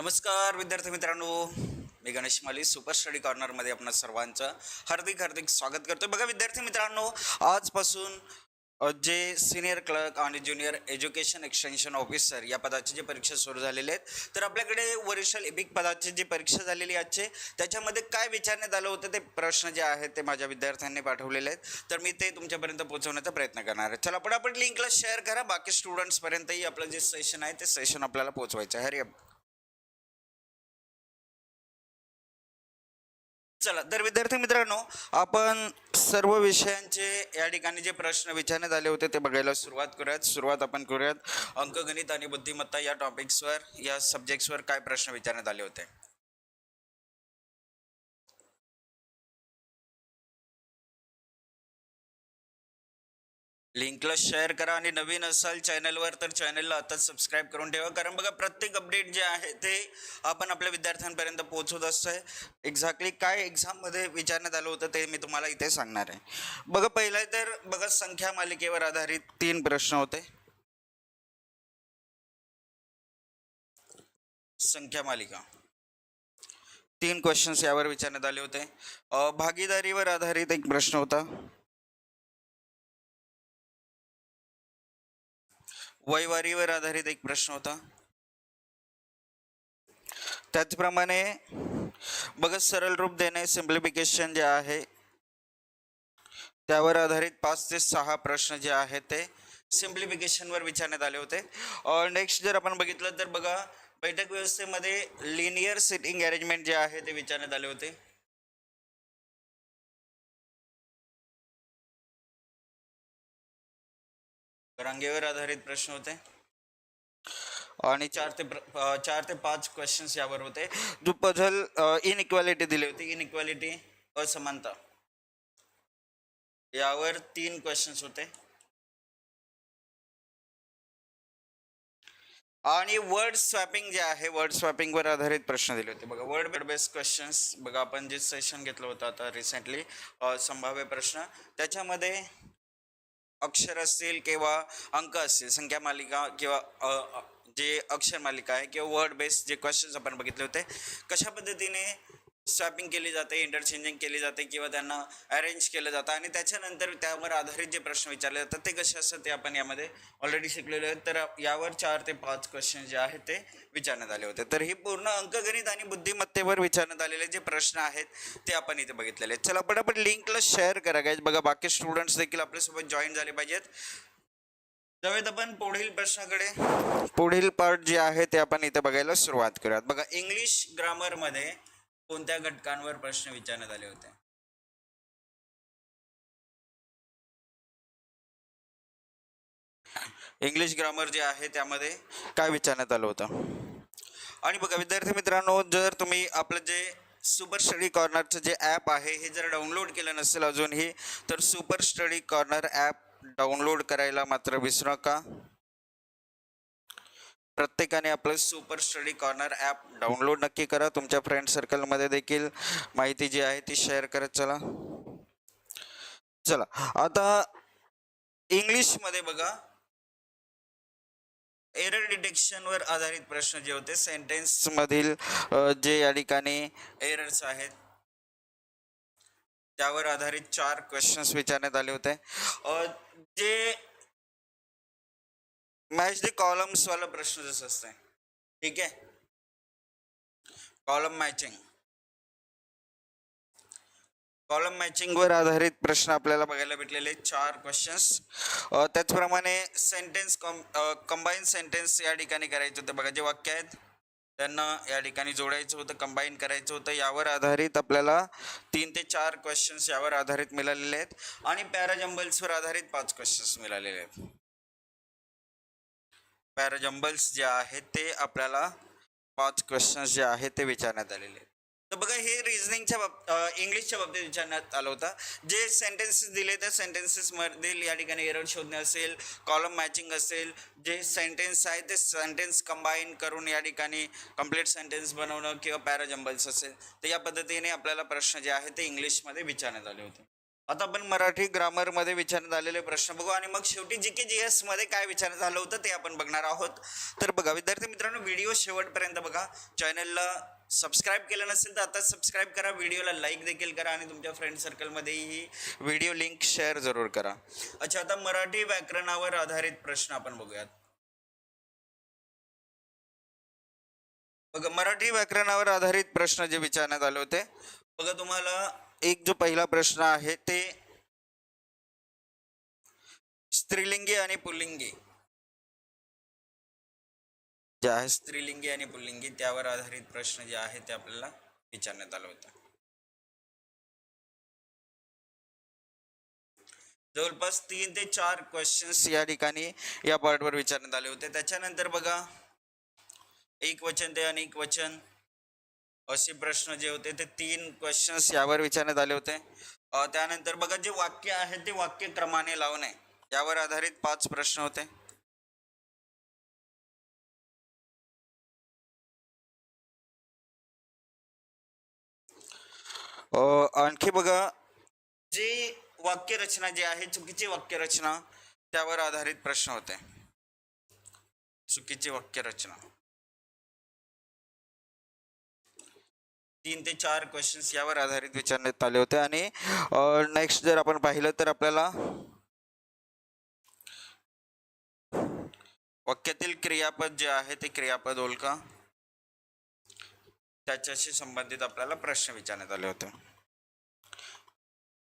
नमस्कार विद्यार्थी मित्रांनो. मी गणेश माली सुपर स्टडी कॉर्नरमध्ये आपणा सर्वांचं हार्दिक हार्दिक स्वागत करतो बघा विद्यार्थी मित्रांनो आजपासून जे सिनियर क्लर्क आणि ज्युनियर एज्युकेशन एक्सटेन्शन ऑफिसर या पदाची जे परीक्षा सुरू झालेली आहेत तर आपल्याकडे वरिष्ठ लिपिक पदाची जी परीक्षा झालेली आजचे त्याच्यामध्ये काय विचारण्यात आलं होतं ते प्रश्न जे आहेत ते माझ्या विद्यार्थ्यांनी पाठवलेले आहेत. तर मी ते तुमच्यापर्यंत पोहोचवण्याचा प्रयत्न करणार आहे. चला पटापट लिंकला शेअर करा. बाकी स्टुडंट्सपर्यंतही आपलं जे सेशन आहे ते सेशन आपल्याला पोहोचवायचं आहे. चला तर विद्यार्थी मित्रांनो आपण सर्व विषयांचे या ठिकाणी जे प्रश्न विचारण्यात आले होते ते बघायला सुरुवात करूयात. सुरुवात आपण करूयात. अंकगणित आणि बुद्धिमत्ता या टॉपिक्सवर या सब्जेक्ट्सवर काय प्रश्न विचारण्यात आले होते? लिंकला शेअर करा आणि नवीन असाल चॅनलवर तर चॅनलला आताच सबस्क्राईब करून ठेवा. कारण बघा प्रत्येक अपडेट जे आहे ते आपण आपल्या विद्यार्थ्यांपर्यंत पोहोचवत आहे एक्झॅक्टली काय एक्झाममध्ये विचारण्यात आलं होतं ते मी तुम्हाला इथे सांगणार आहे. बघा पहिला तर बघा संख्या मालिकेवर आधारित तीन प्रश्न होते. संख्या मालिका. तीन क्वेश्चन्स यावर विचारण्यात आले होते. भागीदारीवर आधारित एक प्रश्न होता. वयवारीवर आधारित एक प्रश्न होता. त्याचप्रमाणे बघा सरळ रूप देणे सिम्प्लिफिकेशन जे आहे त्यावर आधारित पाच ते सहा प्रश्न जे आहेत ते सिम्प्लिफिकेशनवर विचारण्यात आले होते. नेक्स्ट जर आपण बघितलं तर बघा बैठक व्यवस्थेमध्ये लिनियर सिटिंग अरेंजमेंट जे आहे ते विचारण्यात आले होते. रांगेवर आधारित प्रश्न होते. आणि चार ते चार ते पाच क्वेश्चन्स यावर होते. जो पझल इनइक्वालिटी दिली होती. इनइक्वालिटी असमानता. यावर तीन क्वेश्चन्स होते. आणि वर्ड स्वॅपिंग जे आहे वर्ड स्वॅपिंगवर आधारित प्रश्न दिले होते. बघा वर्ड बेस्ड क्वेश्चन्स बघा आपण जे सेशन घेतलं होतं आता रिसेंटली संभाव्य प्रश्न. त्याच्यामध्ये अक्षर असतील किंवा अंक असतील संख्या मालिका किंवा जे अक्षर मालिका आहे किंवा वर्ड बेस्ड जे क्वेश्चन्स आपण बघितले होते कशा पद्धतीने स्वॅपिंग केली जाते इंटरचेंजिंग केली जाते किंवा त्यांना अरेंज केलं जातं. आणि त्याच्यानंतर त्यावर आधारित जे प्रश्न विचारले जातात ते कसे असतात ते आपण यामध्ये ऑलरेडी शिकलेलो आहेत तर यावर चार ते पाच क्वेश्चन जे आहेत ते विचारण्यात आले होते. तर ही पूर्ण अंकगणित आणि बुद्धिमत्तेवर विचारण्यात आलेले जे प्रश्न आहेत ते आपण इथे बघितलेले आहेत. चला पटापट लिंकला शेअर करा गाईज बघा बाकी स्टुडंट्स देखील आपल्यासोबत जॉईन झाले पाहिजेत. जाऊयात आपण पुढील प्रश्नाकडे. पुढील पार्ट जे आहे ते आपण इथे बघायला सुरुवात करूयात. बघा इंग्लिश ग्रामरमध्ये कोणत्या घटकांवर प्रश्न विचारण्यात आले होते? इंग्लिश ग्रामर जे आहे त्यामध्ये काय विचारण्यात आलं होतं? आणि बघा विद्यार्थी मित्रांनो जर तुम्ही आपलं जे सुपर स्टडी कॉर्नरचं जे ॲप आहे हे जर डाउनलोड केलं नसेल अजूनही तर super study corner app download करायला मात्र विसरू नका. प्रत्येकाने आपलं super study corner app download नक्की करा. तुमच्या फ्रेंड सर्कलमध्ये देखील माहिती जी आहे ती शेअर करत चला. चला आता इंग्लिशमध्ये बघा. एरर डिटेक्शनवर आधारित प्रश्न जे होते सेंटेन्समधील जे या ठिकाणी एरर्स आहेत त्यावर आधारित चार क्वेश्चन्स विचारण्यात आले होते. जे मॅच द कॉलम्स वाला प्रश्न जसं असतंय. ठीक आहे? कॉलम मॅचिंग कॉलम मॅचिंगवर आधारित प्रश्न आपल्याला बघायला भेटलेले चार क्वेश्चन्स त्याचप्रमाणे सेंटेन्स कॉम कंबाईन सेंटेन्स या ठिकाणी करायचे होते. बघा जे वाक्य आहेत त्यांना या ठिकाणी जोडायचं होतं कंबाईन करायचं होतं. यावर आधारित आपल्याला तीन ते चार क्वेश्चन्स यावर आधारित मिळालेले आहेत. आणि पॅराजम्बल्सवर आधारित पाच क्वेश्चन्स मिळालेले आहेत. पॅराजंबल्स जे आहेत ते आपल्याला पाच क्वेश्चन्स जे आहेत ते विचारण्यात आलेले आहेत. तर बघा हे रिझनिंगच्या बाब इंग्लिशच्या बाबतीत विचारण्यात आलं होतं. जे सेंटेन्सेस दिले त्या सेंटेन्सेसमधील या ठिकाणी एरर शोधणे असेल कॉलम मॅचिंग असेल जे सेंटेन्स आहे ते सेंटेन्स कंबाईन करून या ठिकाणी कंप्लीट सेंटेन्स बनवणं किंवा पॅराजंबल्स असेल तर या पद्धतीने आपल्याला प्रश्न जे आहेत ते इंग्लिशमध्ये विचारण्यात आले होते. आता आपण मराठी ग्रामरमध्ये विचारण्यात आलेले प्रश्न बघू. आणि मग शेवटी जी के जी एसमध्ये काय विचारण्यात झालं होतं ते आपण बघणार आहोत. तर बघा विद्यार्थी मित्रांनो व्हिडिओ शेवटपर्यंत बघा. चॅनलला सबस्क्राईब केलं नसेल तर आता सबस्क्राईब करा. व्हिडिओला लाईक देखील करा आणि तुमच्या फ्रेंड सर्कलमध्ये ही व्हिडिओ लिंक शेअर जरूर करा. अच्छा आता मराठी व्याकरणावर आधारित प्रश्न आपण बघूयात. बघा मराठी व्याकरणावर आधारित प्रश्न जे विचारण्यात आले होते बघा तुम्हाला एक जो पहिला प्रश्न आहे ते स्त्रीलिंगी आणि पुल्लिंगी. जे आहे स्त्रीलिंगी आणि पुल्लिंगी त्यावर आधारित प्रश्न जे आहे ते आपल्याला विचारण्यात आला होता. जवळपास तीन ते चार क्वेश्चन्स या ठिकाणी या पार्टवर विचारण्यात आले होते. त्याच्यानंतर बघा एक वचन ते अनेक वचन. असे प्रश्न जे होते ते तीन क्वेश्चन्स यावर विचारण्यात आले होते. त्यानंतर बघा जे वाक्य आहे ते वाक्य क्रमाने लावणे. यावर आधारित पाच प्रश्न होते. आणखी बघा जे वाक्यरचना जी आहे चुकीची वाक्यरचना त्यावर आधारित प्रश्न होते. चुकीची वाक्यरचना. तीन ते चार क्वेश्चन्स यावर आधारित विचारण्यात आले होते. आणि नेक्स्ट जर आपण पाहिलं तर आपल्याला वाक्यातील क्रियापद जे आहे ते क्रियापद ओळखा. त्याच्याशी संबंधित आपल्याला प्रश्न विचारण्यात आले होते.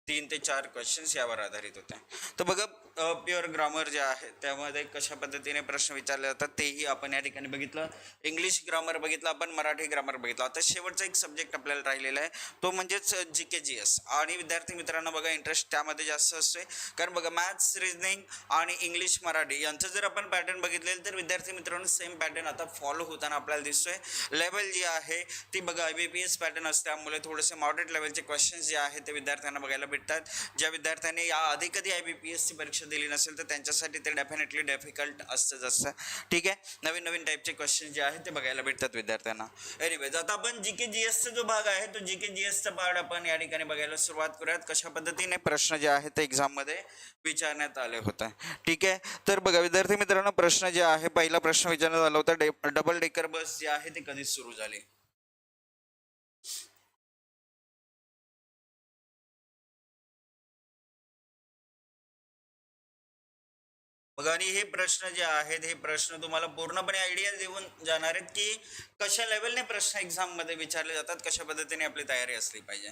तीन ते चार क्वेश्चन्स यावर आधारित होते. तर बघा प्युअर ग्रामर जे आहे त्यामध्ये कशा पद्धतीने प्रश्न विचारले जातात तेही आपण या ठिकाणी बघितलं. इंग्लिश ग्रामर बघितलं आपण मराठी ग्रामर बघितलं. आता शेवटचा एक सब्जेक्ट आपल्याला राहिलेला आहे तो म्हणजेच जी के जी एस आणि विद्यार्थी मित्रांनो बघा इंटरेस्ट त्यामध्ये जास्त असतोय. कारण बघा मॅथ्स रिजनिंग आणि इंग्लिश मराठी यांचं जर आपण पॅटर्न बघितलेलं तर विद्यार्थी मित्रांनो सेम पॅटर्न आता फॉलो होताना आपल्याला दिसतोय. लेवल जी आहे ती बघा I B P S pattern असते त्यामुळे थोडेसे मॉडरेट लेवलचे क्वेश्चन्स जे आहेत ते विद्यार्थ्यांना बघायला भेटतात. ज्या विद्यार्थ्यांनी या आधी कधी आय बी पी एसची परीक्षा दिली नसेल तर त्यांच्यासाठी ते डेफिनेटली डिफिकल्ट असतं असतं ठीक आहे? नवीन नवीन टाईपचे क्वेश्चन जे आहेत ते बघायला भेटतात विद्यार्थ्यांना. एनिवेज आता आपण जी के जी एसचा जो भाग आहे तो जी के जी एसचा पार्ट आपण या ठिकाणी बघायला सुरुवात करूयात. कशा पद्धतीने प्रश्न जे आहेत ते एक्झाममध्ये विचारण्यात आले होते. ठीक आहे? तर बघा विद्यार्थी मित्रांनो प्रश्न जे आहे पहिला प्रश्न विचारण्यात आला होता. डे डबल डेकर बस जे आहे ते कधी सुरू झाली? मग आणि हे प्रश्न जे आहेत हे प्रश्न तुम्हाला पूर्णपणे आयडिया देऊन जाणार आहेत की कशा लेवलने प्रश्न एक्झाममध्ये विचारले जातात कशा पद्धतीने आपली तयारी असली पाहिजे.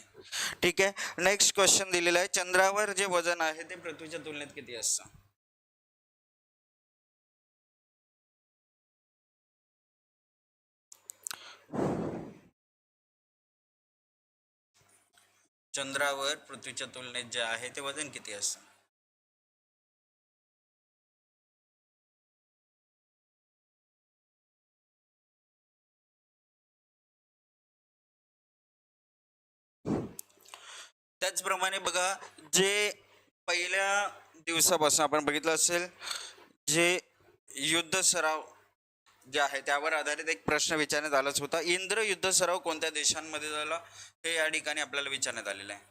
ठीक आहे? नेक्स्ट क्वेश्चन दिलेला आहे. चंद्रावर जे वजन आहे ते पृथ्वीच्या तुलनेत किती असतं? चंद्रावर पृथ्वीच्या तुलनेत जे आहे ते वजन किती असतं? त्याचप्रमाणे बघा जे पहिल्या दिवसापासून आपण बघितलं असेल जे युद्ध सराव जे आहे त्यावर आधारित एक प्रश्न विचारण्यात आलाच होता. इंद्र युद्ध सराव कोणत्या देशांमध्ये झाला हे या ठिकाणी आपल्याला विचारण्यात आलेलं आहे.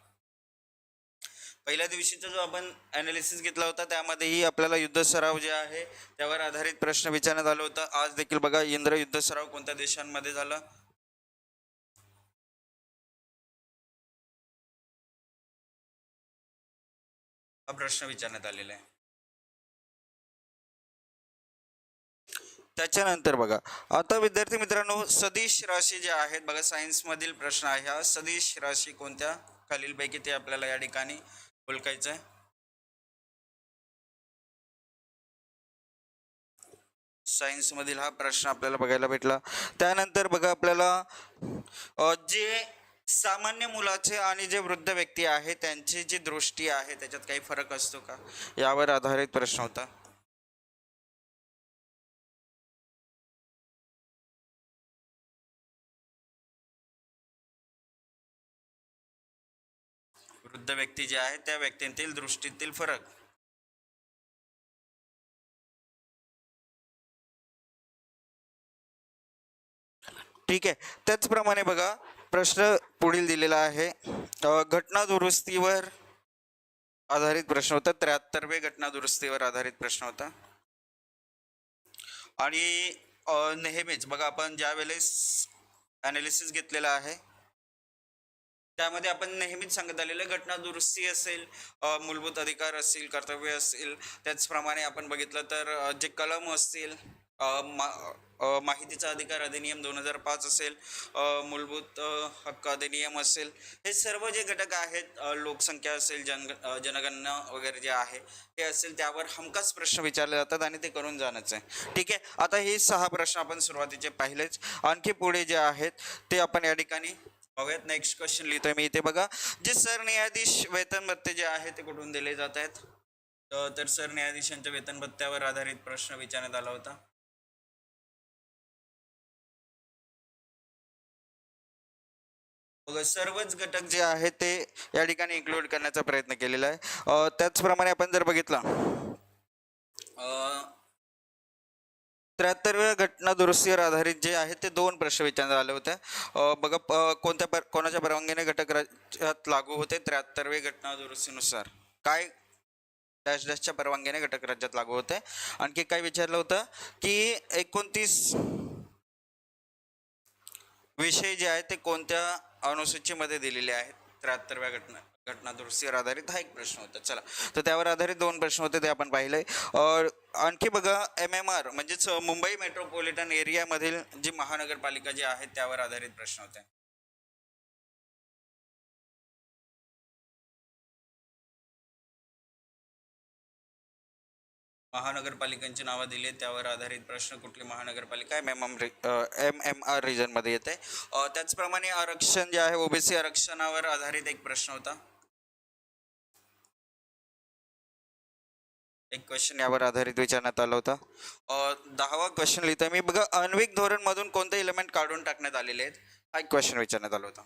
पहिल्या दिवशीचा जो आपण अनालिसिस घेतला होता त्यामध्येही आपल्याला युद्ध सराव जे आहे त्यावर आधारित प्रश्न विचारण्यात आला होता. आज देखील बघा इंद्र युद्ध सराव कोणत्या देशांमध्ये झाला हा प्रश्न विचारण्यात आलेला आहे. त्याच्यानंतर बघा आता विद्यार्थी मित्रांनो सदिश राशी ज्या आहेत बघा सायन्स मधील प्रश्न आहे हा. सदिश राशी कोणत्या? खालीलपैकी ते आपल्याला या ठिकाणी ओळखायचं आहे. सायन्स मधील हा प्रश्न आपल्याला बघायला भेटला. त्यानंतर बघा आपल्याला जे सामान्य मुलाचे आणि जे वृद्ध व्यक्ती आहे त्यांची जी दृष्टी आहे त्याच्यात काही फरक असतो का? यावर आधारित प्रश्न होता. वृद्ध व्यक्ती जे आहे त्या व्यक्तींतील दृष्टीतील फरक. ठीक आहे. त्याचप्रमाणे बघा प्रश्न पुढील दिलेला आहे. घटना दुरुस्तीवर आधारित प्रश्न होता. त्र्याहत्तरवे घटना दुरुस्तीवर आधारित प्रश्न होता. आणि नेहमीच बघा आपण ज्या वेळेस अनालिसिस घेतलेला आहे त्यामध्ये आपण नेहमीच सांगत आलेलं घटना दुरुस्ती असेल मूलभूत अधिकार असतील कर्तव्य असतील त्याचप्रमाणे आपण बघितलं तर जे कलम असतील मा- माहितीचा अधिकार अधिनियम दोन हजार पाच असेल मूलभूत हक्क अधिनियम असेल हे सर्व जे घटक आहेत लोकसंख्या असेल जन जनगणना वगैरे जे आहे हे असेल त्यावर हमखास प्रश्न विचारले जातात आणि ते करून जाणंच आहे. ठीक आहे? आता हे सहा प्रश्न आपण सुरुवातीचे पाहिलेच. आणखी पुढे जे आहेत ते आपण या ठिकाणी बघूयात. नेक्स्ट क्वेश्चन लिहितोय मी इथे बघा. जे सरन्यायाधीश वेतन भत्ते जे आहे ते कुठून दिले जात आहेत? तर सरन्यायाधीशांच्या वेतन भत्त्यावर आधारित प्रश्न विचारण्यात आला होता. सर्वच घटक जे आहेत ते या ठिकाणी इन्क्लूड करण्याचा प्रयत्न केलेला आहे. त्याचप्रमाणे आपण जर बघितला त्र्याहत्तरव्या घटना दुरुस्तीवर आधारित जे आहे ते दोन प्रश्न विचारण्यात आले होते. बघा कोणत्या पर कोणाच्या परवानगीने घटक राज्यात लागू होते त्र्याहत्तरवे घटना दुरुस्तीनुसार? काय डॅश डॅशच्या परवानगीने घटक राज्यात लागू होते? आणखी काय विचारलं होतं की एकोणतीस विषय जे आहेत ते कोणत्या अनुसूचीमध्ये दिलेले आहेत? त्र्याहत्तरव्या घटना घटना दुरुस्तीवर आधारित हा एक प्रश्न होता. चला तर त्यावर आधारित दोन प्रश्न होते ते आपण पाहिले अ, आणखी बघा एम एम आर म्हणजेच मुंबई मेट्रोपॉलिटन एरियामधील जी महानगरपालिका जी आहे त्यावर आधारित प्रश्न होते. महानगरपालिकांची नावं दिली आहेत, त्यावर आधारित प्रश्न कुठली महानगरपालिका M M M M M R रिजनमध्ये येते. त्याचप्रमाणे आरक्षण जे आहे ओबीसी आरक्षणावर आधारित एक प्रश्न होता. एक क्वेश्चन यावर आधारित विचारण्यात आला होता. दहावा क्वेश्चन लिहितोय मी. बघा अन्विक धोरणमधून कोणते इलिमेंट काढून टाकण्यात आलेले आहेत? हा एक क्वेश्चन विचारण्यात आला होता.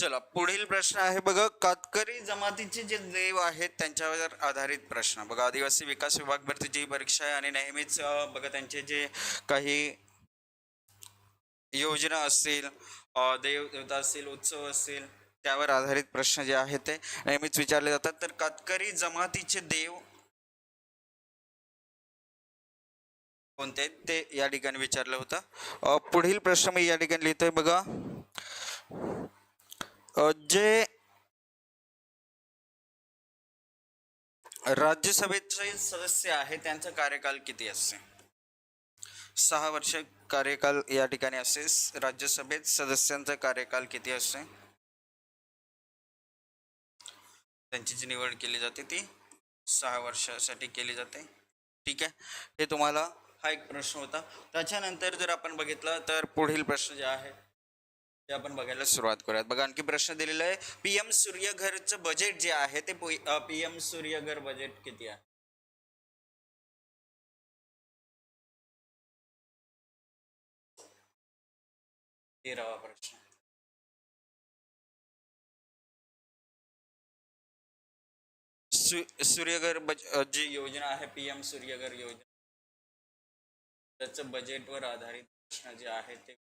चला पुढील प्रश्न आहे बघा कातकरी जमातीचे जे देव आहेत त्यांच्यावर आधारित प्रश्न. बघा आदिवासी विकास विभाग भरतीची परीक्षा आहे आणि नेहमीच बघा त्यांचे जे काही योजना असतील देवदेवता देव देवता असतील उत्सव असतील त्यावर आधारित प्रश्न जे आहेत ते नेहमीच विचारले जातात. तर कातकरी जमातीचे देव कोणते आहेत? ते या ठिकाणी विचारलं होतं. पुढील प्रश्न मी या ठिकाणी लिहितोय बघा. जे राज्यसभेचे सदस्य आहे त्यांचा कार्यकाल किती असते? सहा वर्ष कार्यकाल या ठिकाणी असते. राज्यसभेत सदस्यांचा कार्यकाल किती असते? त्यांची जी निवड केली जाते ती सहा वर्षासाठी केली जाते. ठीक आहे? हे तुम्हाला हा एक प्रश्न होता. त्याच्यानंतर जर आपण बघितलं तर पुढील प्रश्न जे आहे ते आपण बघायला सुरुवात करूयात. बघा आणखी प्रश्न दिलेला आहे पीएम सूर्यघरचं बजेट जे आहे ते पीएम सूर्यघर बजेट किती आहे? तेरावा प्रश्न. सूर्यघर बज जी योजना आहे पीएम सूर्यघर योजना त्याचं बजेटवर आधारित प्रश्न जे आहे ते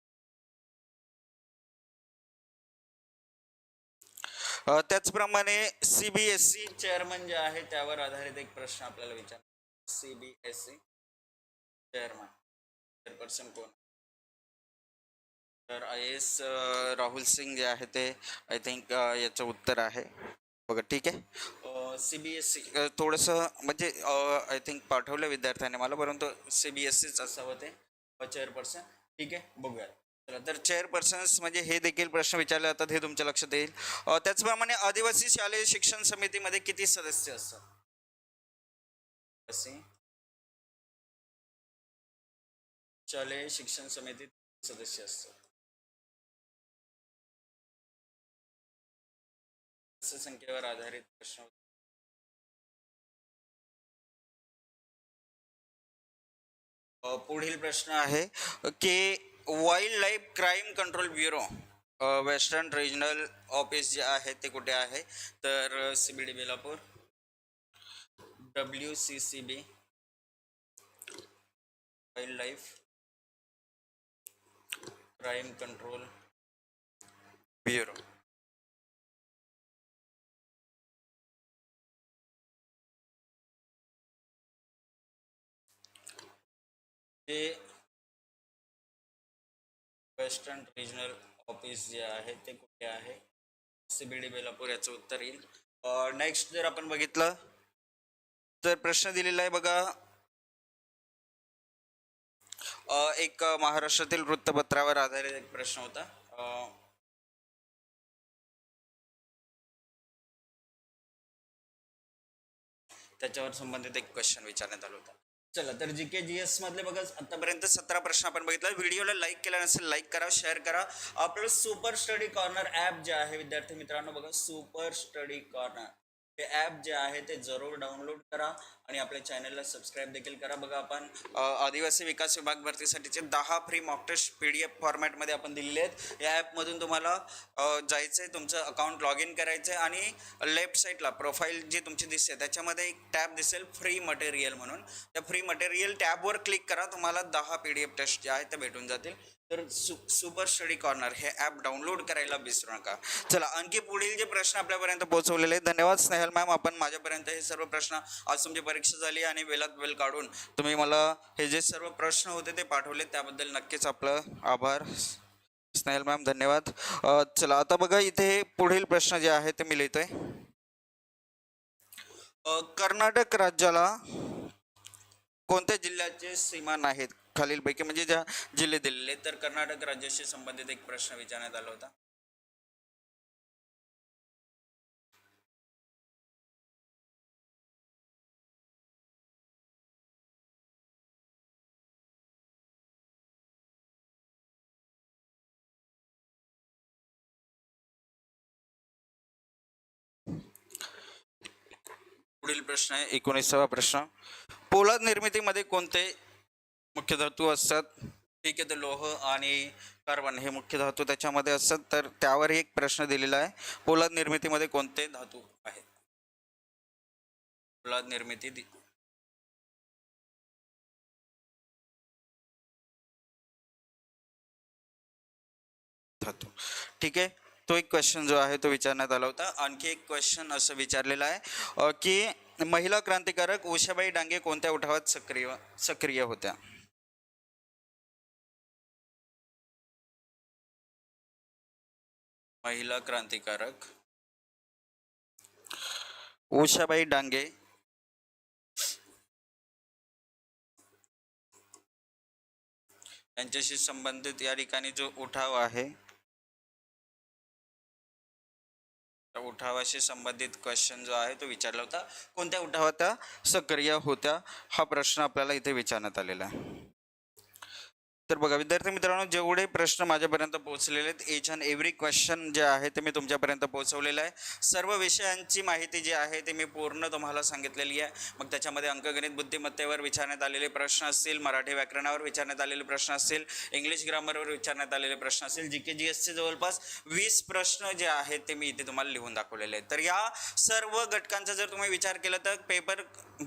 त्याचप्रमाणे C B S C chairman जे आहे त्यावर आधारित एक प्रश्न आपल्याला विचार C B S C chairman chairperson कोण? तर आय एस राहुल सिंग जे आहे ते आय थिंक याचं उत्तर आहे. बघा ठीक आहे. सी बी एस सी थोडंसं म्हणजे आय थिंक पाठवलं विद्यार्थ्याने मला परंतु सी बी एस सीच असावं ते चेअरपर्सन ठीक आहे बघूया तर चेअरपर्सन्स म्हणजे हे देखील प्रश्न विचारले जातात हे तुमच्या लक्षात येईल. त्याचप्रमाणे आदिवासी शालेय शिक्षण समितीमध्ये किती सदस्य असतात? शालेय शिक्षण समितीत सदस्य असतात. संख्येवर आधारित प्रश्न पुढील प्रश्न आहे की wild life crime control bureau western regional office जे आहे ते कुठे आहे? तर C B D Belapur. W C C B wild life crime control bureau ते वेस्टर्न रिजनल ऑफिस जे आहे ते कुठे आहे? सीबीडी बेलापूर याचं उत्तर येईल. नेक्स्ट जर आपण बघितलं तर प्रश्न दिलेला आहे बघा. एक महाराष्ट्रातील वृत्तपत्रावर आधारित एक प्रश्न होता. त्याच्यावर संबंधित एक क्वेश्चन विचारण्यात आला होता. चला तर जी के जी एस मधले बघा आतापर्यंत सतरा प्रश्न आपण बघितला. व्हिडिओला लाईक केला नसेल लाईक करा शेअर करा. आपलं सुपर स्टडी कॉर्नर ॲप जे आहे विद्यार्थी मित्रांनो बघा सुपर स्टडी कॉर्नर हे ॲप जे आहे ते जरूर डाउनलोड करा आणि आपल्या चॅनलला सबस्क्राईब देखील करा. बघा आपण आदिवासी विकास विभाग भरतीसाठीचे दहा free mock test P D F फॉर्मॅटमध्ये आपण दिलेले आहेत. या ॲपमधून तुम्हाला जायचं आहे तुमचं अकाउंट लॉग इन करायचं आहे आणि लेफ्ट साईडला प्रोफाईल जी तुमची दिसते त्याच्यामध्ये एक टॅब दिसेल फ्री मटेरियल म्हणून. त्या फ्री मटेरियल टॅबवर क्लिक करा तुम्हाला दहा पी डी एफ टेस्ट जे आहेत ते भेटून जातील. तर सु सुपर स्टडी कॉर्नर हे ॲप डाउनलोड करायला विसरू नका. चला आणखी पुढील जे प्रश्न आपल्यापर्यंत पोहोचवलेले आहेत धन्यवाद स्नेहल मॅम. आपण माझ्यापर्यंत हे सर्व प्रश्न आज तुमची परीक्षा झाली आणि वेळात वेळ काढून तुम्ही मला हे जे सर्व प्रश्न होते ते पाठवले त्याबद्दल नक्कीच आपलं आभार. स्नेहल मॅम धन्यवाद. चला आता बघा इथे पुढील प्रश्न जे आहे ते मी लिहितोय. कर्नाटक राज्याला कोणत्या जिल्ह्याचे सीमा नाहीत खालीलपैकी? म्हणजे ज्या जिल्हे दिलेले तर कर्नाटक राज्याशी संबंधित एक प्रश्न विचारण्यात आला होता. प्रश्न आहे एकोणीसावा प्रश्न. पोलाद निर्मितीमध्ये कोणते मुख्य धातू असतात? ठीक आहे तर लोह आणि कार्बन हे मुख्य धातू त्याच्यामध्ये असतात. तर त्यावर एक प्रश्न दिलेला आहे. पोलाद निर्मितीमध्ये कोणते धातू आहेत? पोलाद निर्मिती दि- धातू. ठीक आहे तो एक क्वेश्चन जो आहे तो विचारण्यात आला होता. आणखी एक क्वेश्चन असं विचारलेला आहे की महिला क्रांतिकारक उषाबाई डांगे कोणत्या उठावात सक्रिय सक्रिय होत्या? महिला क्रांतिकारक उषाबाई डांगे यांच्याशी संबंधित या ठिकाणी जो उठाव आहे उठावाशी संबंधित क्वेश्चन जो आहे तो विचारला होता. कोणत्या उठावात त्या सक्रिय होत्या? हा प्रश्न आपल्याला इथे विचारण्यात आलेला आहे. तर बघा विद्यार्थी मित्रांनो जेवढे प्रश्न माझ्यापर्यंत पोहोचलेले आहेत एच अँड एव्हरी क्वेश्चन जे आहे ते मी तुमच्यापर्यंत पोहोचवलेलं आहे. सर्व विषयांची माहिती जी आहे ती मी पूर्ण तुम्हाला सांगितलेली आहे. मग त्याच्यामध्ये अंकगणित बुद्धिमत्तेवर विचारण्यात आलेले प्रश्न असतील मराठी व्याकरणावर विचारण्यात आलेले प्रश्न असतील इंग्लिश ग्रामरवर विचारण्यात आलेले प्रश्न असतील जी के जी एसचे जवळपास वीस प्रश्न जे आहेत ते मी इथे तुम्हाला लिहून दाखवलेले आहेत. तर या सर्व घटकांचा जर तुम्ही विचार केला तर पेपर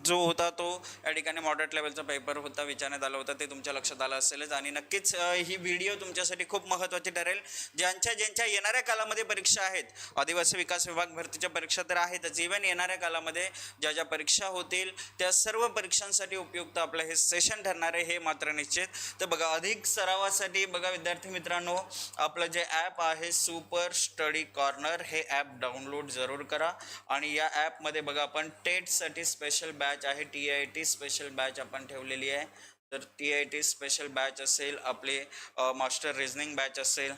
जो होता तो या ठिकाणी मॉडरेट लेवलचा पेपर होता विचारण्यात आला होता ते तुमच्या लक्षात आलं असेलच. आणि नक्कीच ही व्हिडिओ तुमच्यासाठी खूप महत्त्वाची ठरेल. ज्यांच्या ज्यांच्या येणाऱ्या कालामध्ये परीक्षा आहेत आदिवासी विकास विभाग भरतीच्या परीक्षा तर आहेतच इव्हन येणाऱ्या कालामध्ये ज्या ज्या परीक्षा होतील त्या सर्व परीक्षांसाठी उपयुक्त आपलं हे सेशन ठरणार आहे हे मात्र निश्चित. तर बघा अधिक सरावासाठी बघा विद्यार्थी मित्रांनो आपलं जे ॲप आहे सुपर स्टडी कॉर्नर हे ॲप डाउनलोड जरूर करा. आणि या ॲपमध्ये बघा आपण टेटसाठी स्पेशल बॅच आहे T I T special batch आपण ठेवलेली आहे. तर T I T special batch असेल आपले मास्टर रिझनिंग बॅच असेल.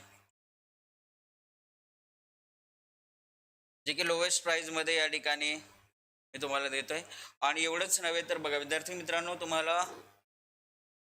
जे की लोवेस्ट प्राईजमध्ये या ठिकाणी मी तुम्हाला देतोय. आणि एवढंच नव्हे तर बघा विद्यार्थी मित्रांनो तुम्हाला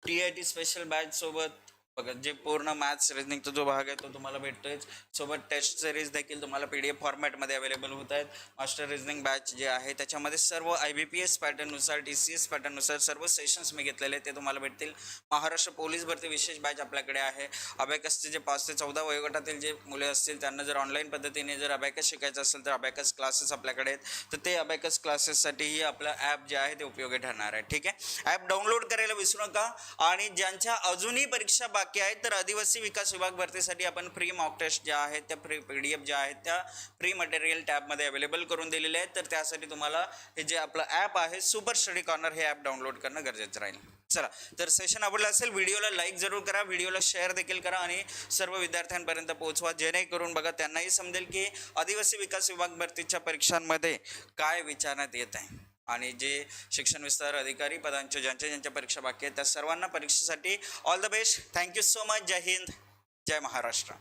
T I T special batch सोबत बघा जे पूर्ण मॅथ्स रिजनिंगचा जो भाग आहे तो तुम्हाला भेटतोय सोबत टेस्ट सिरीज देखील तुम्हाला पी डी एफ फॉर्मॅटमध्ये अवेलेबल होत आहेत. मास्टर रिजनिंग बॅच जे आहे त्याच्यामध्ये सर्व आय बी पी एस पॅटर्ननुसार डी सी एस पॅटर्ननुसार सर्व सेशन्स मी घेतलेले आहेत ते तुम्हाला भेटतील. महाराष्ट्र पोलीस भरती विशेष बॅच आपल्याकडे आहे. अबॅकसचे जे पाच ते चौदा वयोगटातील जे मुले असतील त्यांना जर ऑनलाईन पद्धतीने जर अबॅकस शिकायचं असेल तर अबॅकस क्लासेस आपल्याकडे आहेत. तर ते अबॅकस क्लासेससाठीही आपलं ॲप जे आहे ते उपयोगी ठरणार आहे. ठीक आहे? ॲप डाउनलोड करायला विसरू नका. आणि ज्यांच्या अजूनही परीक्षा बाकी बाकी आहेत तर आदिवासी विकास विभाग भरतीसाठी आपण फ्री मॉक टेस्ट ज्या आहेत त्या फ्री पी डी एफ ज्या आहेत त्या फ्री मटेरियल टॅबमध्ये अवेलेबल करून दिलेले आहेत. तर त्यासाठी तुम्हाला हे जे आपलं ॲप आहे सुपर स्टडी कॉर्नर हे ॲप डाउनलोड करणं गरजेचं राहील. चला तर सेशन आवडलं असेल व्हिडिओला लाईक जरूर करा व्हिडिओला शेअर देखील करा आणि सर्व विद्यार्थ्यांपर्यंत पोहोचवा. जेणेकरून बघा त्यांनाही समजेल की आदिवासी विकास विभाग भरतीच्या परीक्षांमध्ये काय विचारण्यात येत आहे. आणि जे शिक्षण विस्तार अधिकारी पदांच्या ज्यांच्या ज्यांच्या परीक्षा बाकी आहेत त्या सर्वांना परीक्षेसाठी all the best thank you so much जय हिंद जय महाराष्ट्र